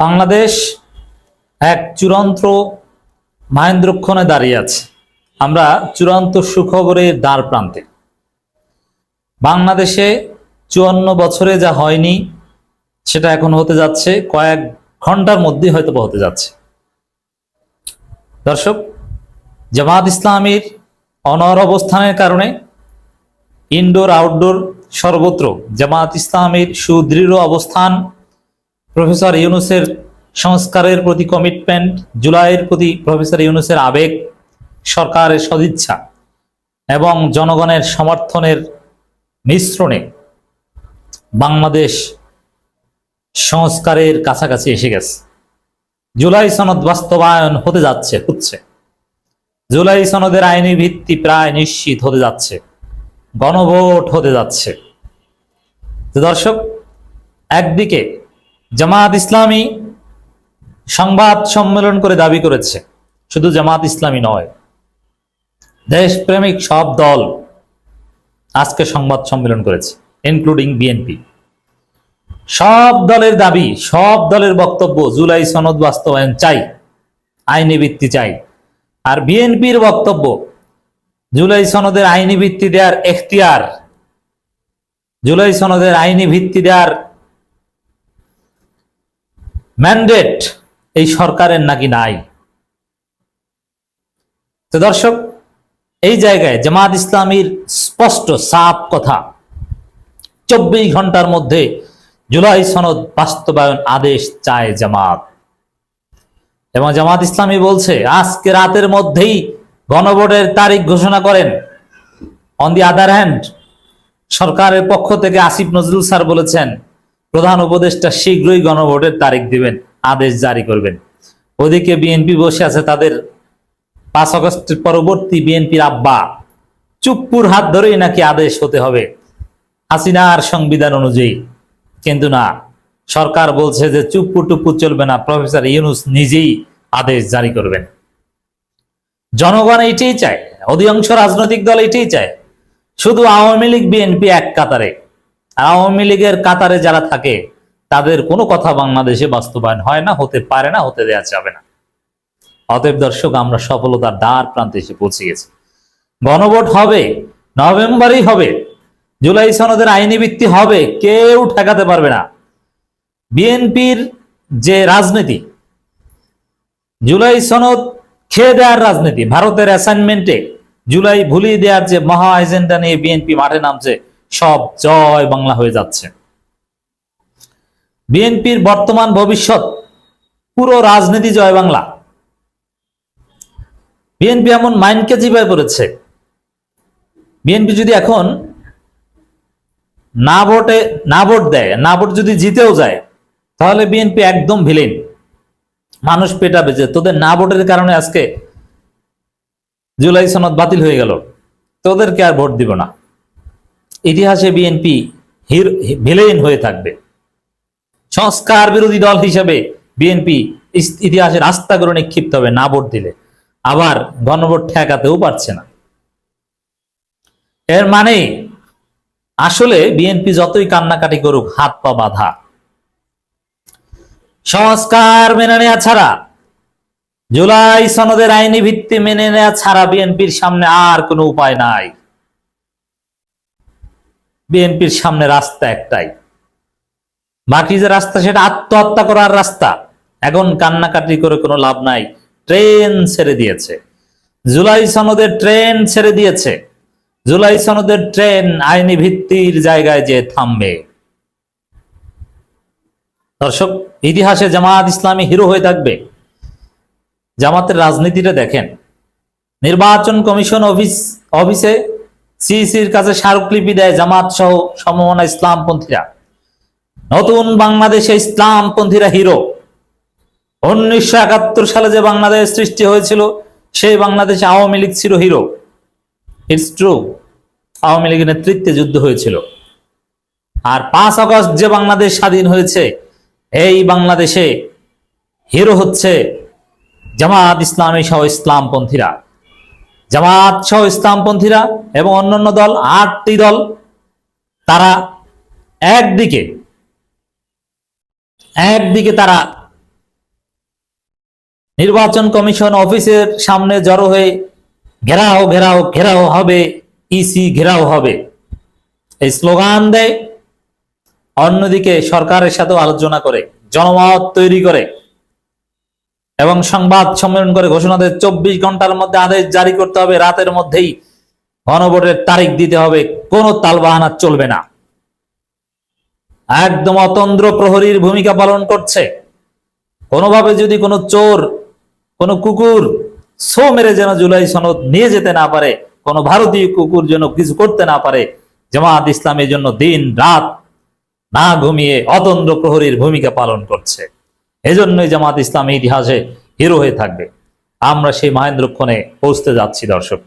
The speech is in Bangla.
বাংলাদেশ এক চূড়ান্ত মাহেন্দ্রক্ষণে দাঁড়িয়ে আছে। আমরা চূড়ান্ত সুখবরের দ্বার প্রান্তে। বাংলাদেশে চুয়ান্ন বছরে যা হয়নি, সেটা এখন হতে যাচ্ছে, কয়েক ঘণ্টার মধ্যে হয়তো হতে যাচ্ছে। দর্শক, জামাত ইসলামীর অনর অবস্থানের কারণে ইনডোর, আউটডোর সর্বত্র জামাত ইসলামের সুদৃঢ় অবস্থান প্রফেসর ইউনুসের সংস্কারের প্রতি কমিটমেন্ট জুলাইয়ের প্রতি প্রফেসর ইউনুসের আবেগ, সরকারের সদিচ্ছা এবং জনগণের সমর্থনের মিশ্রণে বাংলাদেশ সংস্কারের কাছাকাছি এসে গেছে। জুলাই সনদ বাস্তবায়ন হতে যাচ্ছে, হচ্ছে। জুলাই সনদের আইনি ভিত্তি প্রায় নিশ্চিত হতে যাচ্ছে, গণভোট হতে যাচ্ছে। দর্শক, একদিকে জামাত ইসলামী সংবাদ সম্মেলন করে দাবি করেছে, শুধু জামাত ইসলামী নয়, দেশপ্রেমিক সব দল আজকে সংবাদ সম্মেলন করেছে ইনক্লুডিং বিএনপি সব দলের দাবি, সব দলের বক্তব্য, জুলাই সনদ বাস্তবায়ন চাই, আইনি ভিত্তি চাই। আর বিএনপির বক্তব্য, জুলাই সনদের আইনি ভিত্তি দেওয়ার এখতিয়ার, জুলাই সনদের আইনি ভিত্তি দেওয়ার ম্যান্ডেট এই সরকারের নাকি নাই? তো দর্শক, এই জায়গায় জামাত ইসলামীর স্পষ্ট সাফ কথা, চব্বিশ ঘণ্টার মধ্যে জুলাই সনদ বাস্তবায়ন আদেশ চায় জামাত। এবং জামাত ইসলামী বলছে, আজকে রাতের মধ্যেই গণভোটের তারিখ ঘোষণা করেন। অন দি আদার হ্যান্ড সরকারের পক্ষ থেকে আসিফ নজরুল স্যার বলেছেন প্রধান উপদেষ্টা শীঘ্রই গণভোটের তারিখ দিবেন, আদেশ জারি করবেন। ওদিকে বিএনপি বসে আছে তাদের পাঁচ আগস্টের পরবর্তী বিএনপির আব্বা। চুপ্পুর হাত ধরেই নাকি আদেশ হতে হবে। হাসিনার সংবিধান অনুযায়ী। কিন্তু না, সরকার বলছে যে চুপ্পু টুপ্পু চলবে না, প্রফেসর ইউনুস নিজেই আদেশ জারি করবেন। জনগণ এইটাই চায়, অধিকাংশ রাজনৈতিক দল এটাই চায়। শুধু আওয়ামী লীগ বিএনপি এক কাতারে। আওয়ামী লীগের কাতারে যারা থাকে, তাদের কোনো কথা বাংলাদেশে বাস্তবায়ন হয় না, হতে পারে না, হতে দেওয়া যাবে না। অতএব দর্শক, আমরা সফলতার দ্বার প্রান্তে এসে পৌঁছে গেছি। গণভোট হবে, নভেম্বরেই হবে, জুলাই সনদের আইনি ভিত্তি হবে, কেউ ঠেকাতে পারবে না। বিএনপির যে রাজনীতি, জুলাই সনদ খেয়ে দেওয়ার রাজনীতি, ভারতের অ্যাসাইনমেন্টে জুলাই ভুলিয়ে দেওয়ার যে মহা এজেন্ডা নিয়ে বিএনপি মাঠে নামছে সব জয় বাংলা হয়ে যাচ্ছে। বিএনপির বর্তমান ভবিষ্যৎ, পুরো রাজনীতি জয় বাংলা। বিএনপি এমন মাইন্ডকে জিবায় পড়েছে। বিএনপি যদি এখন না ভোটে, না ভোট দেয়, না ভোট যদি জিতেও যায়, তাহলে বিএনপি একদম ভিলেন। মানুষ পেটাবে যে তোদের না ভোটের কারণে আজকে জুলাই সনদ বাতিল হয়ে গেল। তোদেরকে আর ভোট দিব না। ইতিহাসে বিএনপি ভিলেন হয়ে থাকবে। সংস্কার বিরোধী দল হিসেবে বিএনপি ইতিহাসের আস্থা করে নিক্ষিপ্ত হবে, না ভোট দিলে। আবার গণভোট ঠেকাতেও পারছে না। এর মানে আসলে বিএনপি যতই কান্নাকাটি করুক, হাত পা বাধা। সংস্কার মেনে নেওয়া ছাড়া, জুলাই সনদের আইনি ভিত্তি মেনে নেওয়া ছাড়া বিএনপির সামনে আর কোনো উপায় নাই। বিএনপির সামনে রাস্তা একটাই। বাকি যে রাস্তা, সেটা আত্মহত্যা করার রাস্তা। এখন কান্নাকাটি করে কোনো লাভ নাই। ট্রেন ছেড়ে দিয়েছে। জুলাই সনদের ট্রেন ছেড়ে দিয়েছে। জুলাই সনদের ট্রেন আইনি ভিত্তির জায়গায় যে থামবে। দর্শক, ইতিহাসে জামাত ইসলামী হিরো হয়ে থাকবে। জামাতের রাজনীতিটা দেখেন। নির্বাচন কমিশন অফিস, অফিসে সিইসির কাছে স্মারকলিপি দেয় জামাত সহ সমমনা ইসলামপন্থীরা। নতুন বাংলাদেশে ইসলামপন্থীরা হিরো। উনিশশো একাত্তর সালে যে বাংলাদেশ সৃষ্টি হয়েছিল, সেই বাংলাদেশে আওয়ামী লীগ ছিল হিরো। ইটস ট্রু আওয়ামী লীগের নেতৃত্বে যুদ্ধ হয়েছিল। আর পাঁচ আগস্ট যে বাংলাদেশ স্বাধীন হয়েছে, এই বাংলাদেশে হিরো হচ্ছে জামাত ইসলামী সহ ইসলামপন্থীরা। জামাত সহ ইসলামপন্থীরা এবং অন্যান্য দল, আটটি দল, তারা একদিকে একদিকে তারা নির্বাচন কমিশন অফিসের সামনে জড়ো হয়ে ঘেরাও ঘেরাও ঘেরাও হবে ইসি ঘেরাও হবে। এই স্লোগান দেয়, অন্যদিকে সরকারের সাথেও আলোচনা করে, জনমত তৈরি করে। এবং সংবাদ সম্মেলন করে ঘোষণা দেয়, চব্বিশ ঘণ্টার মধ্যে আদেশ জারি করতে হবে, রাতের মধ্যেই গণভোটের তারিখ দিতে হবে, কোনো তালবাহানা চলবে না। একদম অতন্দ্র প্রহরীর ভূমিকা পালন করছে। কোনোভাবে যদি কোনো চোর, কোনো কুকুর সো মেরে যেন জুলাই সনদ নিয়ে যেতে না পারে, কোনো ভারতীয় কুকুর যেন কিছু করতে না পারে, জামাত ইসলামের জন্য দিন রাত না ঘুমিয়ে অতন্দ্র প্রহরীর ভূমিকা পালন করছে। এজন্যই জামাত ইসলামী ইতিহাসে হিরো হয়ে থাকবে। আমরা সেই মহেন্দ্রক্ষণে পৌঁছতে যাচ্ছি দর্শক।